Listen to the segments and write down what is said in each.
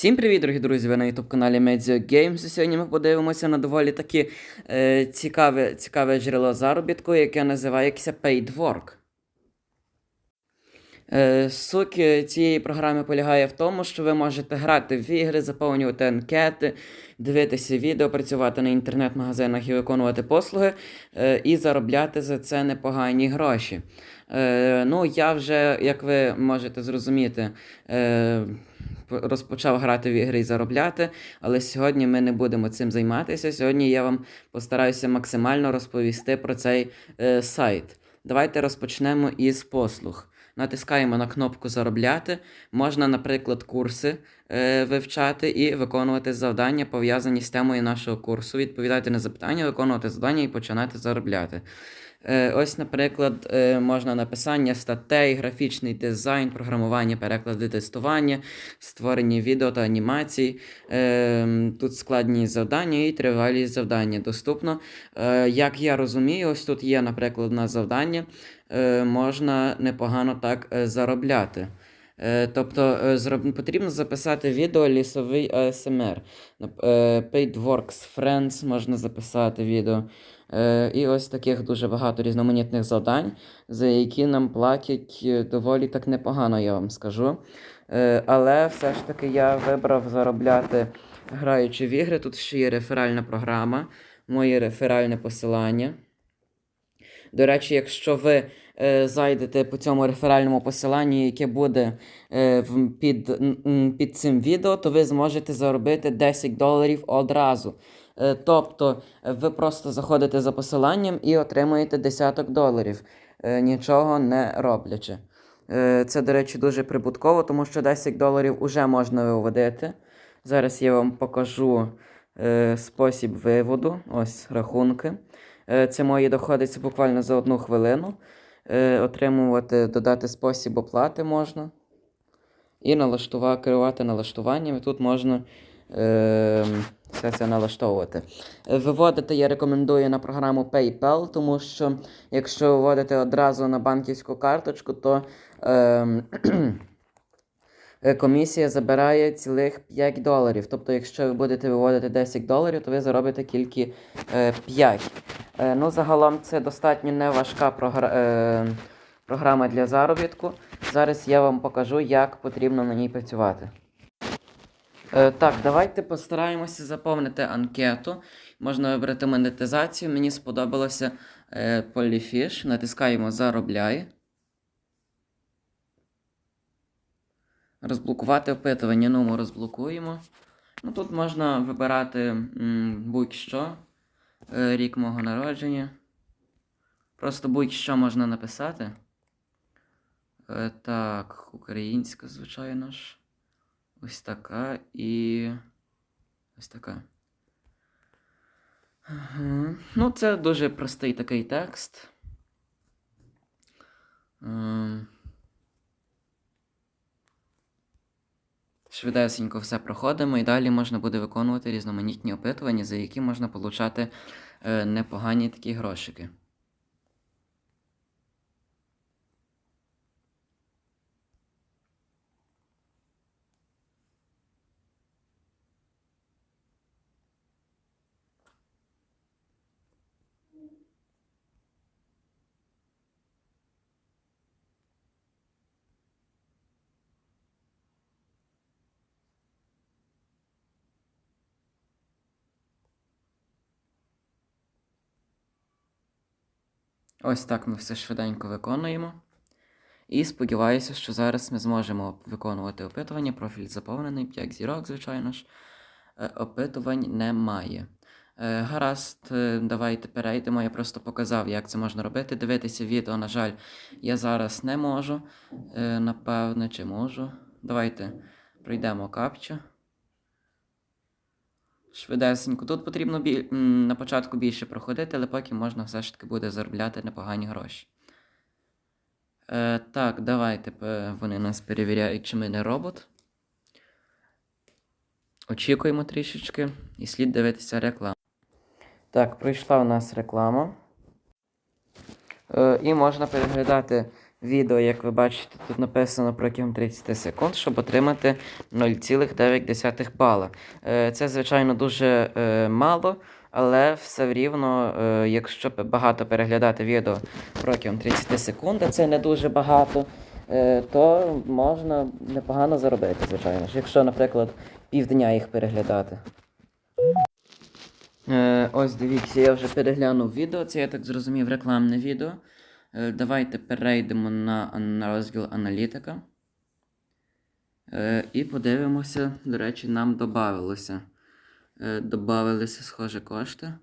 Всім привіт, дорогі друзі! Ви на ютуб-каналі Media Games. Сьогодні ми подивимося на доволі таке цікаве, цікаве джерело заробітку, яке називається Paid Work. Е, суть е, цієї програми полягає в тому, що ви можете грати в ігри, заповнювати анкети, дивитися відео, працювати на інтернет-магазинах і виконувати послуги, е, і заробляти за це непогані гроші. Ну, я вже, як ви можете зрозуміти, розпочав грати в ігри і заробляти, але сьогодні ми не будемо цим займатися. Сьогодні я вам постараюся максимально розповісти про цей сайт. Давайте розпочнемо із послуг. Натискаємо на кнопку Заробляти. Можна, наприклад, курси е, вивчати і виконувати завдання, пов'язані з темою нашого курсу, відповідати на запитання, виконувати завдання і починати заробляти. Е, ось, наприклад, е, можна написання статей, графічний дизайн, програмування, переклади, тестування, створення відео та анімацій. Е, тут складні завдання і тривалість завдання доступно. Е, як я розумію, ось тут є, наприклад, на завдання, можна непогано так е, заробляти. Е, Тобто е, потрібно записати відео лісовий е, Paid Works Friends можна записати відео. Е, І ось таких дуже багато різноманітних завдань, за які нам платять е, доволі так непогано, я вам скажу. Е, Але все ж таки я вибрав заробляти граючи в ігри. Тут ще є реферальна програма, моє реферальне посилання. До речі, якщо ви е, зайдете по цьому реферальному посиланню, яке буде е, під, під цим відео, то ви зможете заробити 10 доларів одразу. Е, тобто ви просто заходите за посиланням і отримуєте десяток доларів, нічого не роблячи. Це, до речі, дуже прибутково, тому що 10 доларів вже можна виводити. Зараз я вам покажу спосіб виводу. Ось рахунки. Е, Це мої доходи це буквально за одну хвилину. Е, Отримувати, додати спосіб оплати можна. І налаштувати, керувати налаштуваннями. Тут можна е, все це налаштовувати. Е, Виводити я рекомендую на програму PayPal, тому що якщо виводити одразу на банківську карточку, то е, комісія забирає цілих 5 доларів. Тобто, якщо ви будете виводити 10 доларів, то ви заробите тільки е, 5. Е, ну, загалом це достатньо неважка програ... е, програма для заробітку. Зараз я вам покажу, як потрібно на ній працювати. Е, так, давайте постараємося заповнити анкету. Можна вибрати монетизацію. Мені сподобалося е, Polyfish. Натискаємо Заробляй. Розблокувати опитування. Ну, ми розблокуємо. Ну, тут можна вибирати будь-що. Е, рік мого народження. Просто будь-що можна написати. Е, так, українська, звичайно ж. Ось така і. Ось така. Ну, це дуже простий такий текст. Швидесенько все проходимо, і далі можна буде виконувати різноманітні опитування, за які можна получати е, непогані такі грошики. Ось так ми все швиденько виконуємо. І сподіваюся, що зараз ми зможемо виконувати опитування. Профіль заповнений, 5 зірок, звичайно ж. Е, Опитувань немає. Е, Гаразд, е, давайте перейдемо. Я просто показав, як це можна робити. Дивитися відео, на жаль, я зараз не можу. Напевне, чи можу. Давайте пройдемо капчу. Швидесенько. Тут потрібно бі... на початку більше проходити, але потім можна все ж таки буде заробляти непогані гроші. Е, так, давайте вони нас перевіряють, чи ми не робот. Очікуємо трішечки і слід дивитися рекламу. Так, прийшла у нас реклама. Е, і можна переглядати відео, як ви бачите, тут написано протягом 30 секунд, щоб отримати 0,9 бала. Е, Це, звичайно, дуже е, мало, але все рівно, е, якщо багато переглядати відео протягом 30 секунд, а це не дуже багато, то можна непогано заробити, звичайно ж. Якщо, наприклад, півдня їх переглядати. Ось дивіться, я вже переглянув відео, це я так зрозумів рекламне відео. Е, давайте перейдемо на, на розділ аналітика. Е, і подивимося, до речі, нам додавалося. Е, добавилися, схоже, кошти.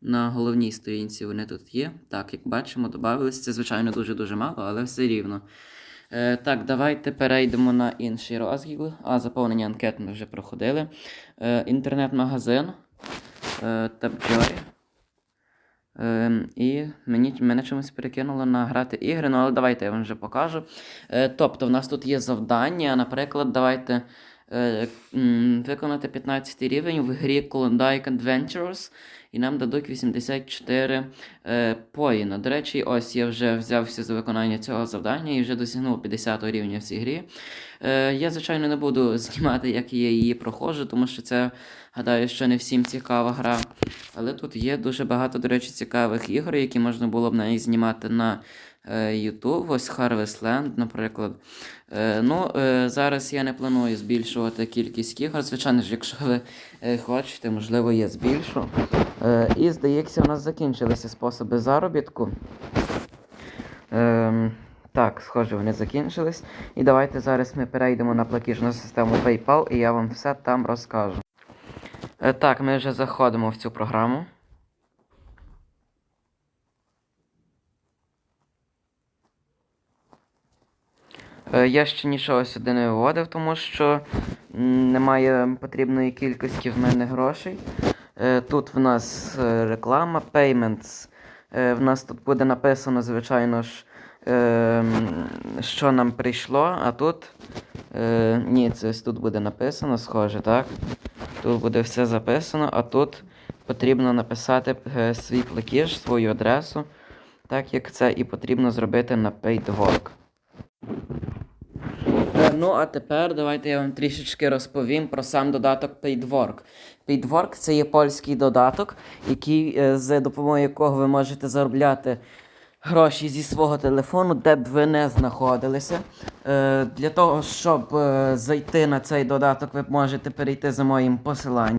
На головній сторінці вони тут є. Так, як бачимо, додавалися. Це, звичайно, дуже-дуже мало, але все рівно. Так, давайте перейдемо на інший розділ. А, заповнення анкет ми вже проходили. Інтернет-магазин. Е, Табджорі. Ем, і мені, мене чомусь перекинуло на грати ігри, ну але давайте я вам вже покажу. Е, тобто, в нас тут є завдання, наприклад, давайте е, виконати 15 рівень в грі Klondike Adventures, і нам дадуть 84 е, поїна. До речі, ось я вже взявся за виконання цього завдання і вже досягнув 50 рівня в цій грі. Е, я, звичайно, не буду знімати, як я її проходжу, тому що це, гадаю, що не всім цікава гра. Але тут є дуже багато, до речі, цікавих ігор, які можна було б навіть знімати на е, YouTube. Ось Harvest Land, наприклад. Е, ну, е, зараз я не планую збільшувати кількість ігор. Звичайно ж, якщо ви хочете, можливо, я збільшу. Е, і здається, у нас закінчилися способи заробітку. Ем, так, схоже, вони закінчились. І давайте зараз ми перейдемо на платіжну систему PayPal, і я вам все там розкажу. Е, Так, ми вже заходимо в цю програму. Е, Я ще нічого сюди не виводив, тому що немає потрібної кількості в мене грошей. Е, Тут в нас е, реклама, payments. Е, В нас тут буде написано, звичайно ж, що нам прийшло, а тут. Ні, це тут буде написано, схоже, так? Тут буде все записано, а тут потрібно написати свій платіж, свою адресу, так як це і потрібно зробити на PaidWork. Е, Ну, а тепер давайте я вам трішечки розповім про сам додаток PaidWork. PaidWork це є польський додаток, який, е, за допомогою якого ви можете заробляти гроші зі свого телефону, де б ви не знаходилися. Е, Для того, щоб зайти на цей додаток, ви можете перейти за моїм посиланням.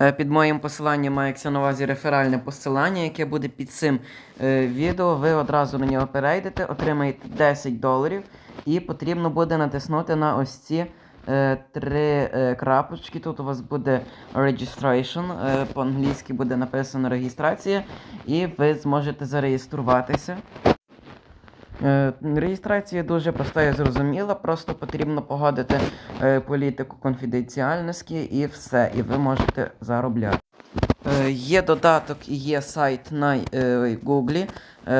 Е, Під моїм посиланням мається на увазі реферальне посилання, яке буде під цим е, відео. Ви одразу на нього перейдете, отримаєте 10 доларів, і потрібно буде натиснути на ось ці е, три крапочки. Тут у вас буде registration, по-англійськи буде написано реєстрація, і ви зможете зареєструватися. Е, Реєстрація дуже проста і зрозуміла, просто потрібно погодити е, політику конфіденціальності і все, і ви можете заробляти. Е, Є додаток і є сайт на. Е,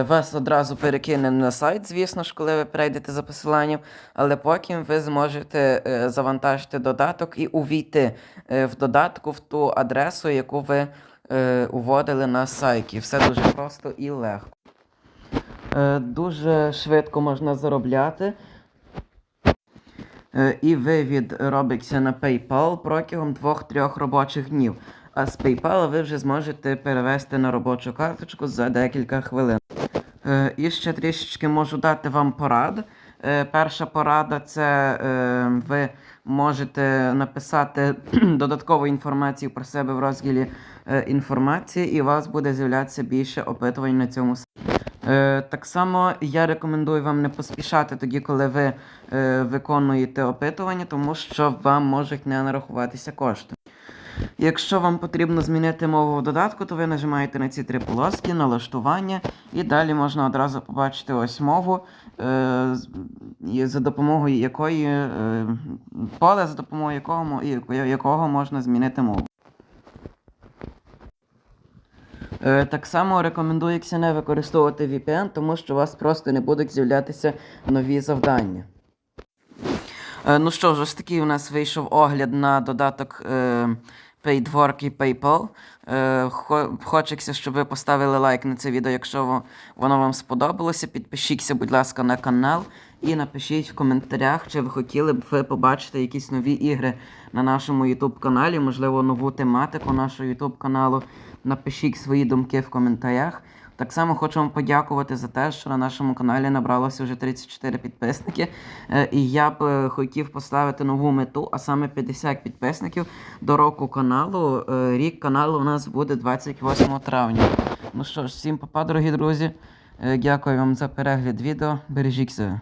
Вас одразу перекине на сайт, звісно ж, коли ви перейдете за посиланням, але потім ви зможете завантажити додаток і увійти в додатку в ту адресу, яку ви уводили на сайті. Все дуже просто і легко. Е, Дуже швидко можна заробляти. Е, І вивід робиться на PayPal протягом 2-3 робочих днів. А з PayPal ви вже зможете перевести на робочу карточку за декілька хвилин. Е, І ще трішечки можу дати вам порад. Перша порада це ви можете написати додаткову інформацію про себе в розділі інформації, і у вас буде з'являтися більше опитувань на цьому сайті. Е, так само я рекомендую вам не поспішати тоді, коли ви е, виконуєте опитування, тому що вам можуть не нарахуватися кошти. Якщо вам потрібно змінити мову в додатку, то ви нажимаєте на ці три полоски, налаштування, і далі можна одразу побачити ось мову, е, за допомогою якої поле, за допомогою якого, якого можна змінити мову. Е, Так само рекомендується не використовувати VPN, тому що у вас просто не будуть з'являтися нові завдання. Е, Ну що ж, ось такий у нас вийшов огляд на додаток е, Paidwork і PayPal. Е, Хочеться, щоб ви поставили лайк на це відео, якщо воно вам сподобалося. Підпишіться, будь ласка, на канал і напишіть в коментарях, чи ви хотіли б ви побачити якісь нові ігри на нашому YouTube каналі, можливо, нову тематику нашого YouTube каналу. Напишіть свої думки в коментарях. Так само хочу вам подякувати за те, що на нашому каналі набралося вже 34 підписники. Е, І я б е, хотів поставити нову мету, а саме 50 підписників до року каналу. Е, Рік каналу у нас буде 28 травня. Ну що ж, всім папа, дорогі друзі. Дякую вам за перегляд відео. Бережіть себе.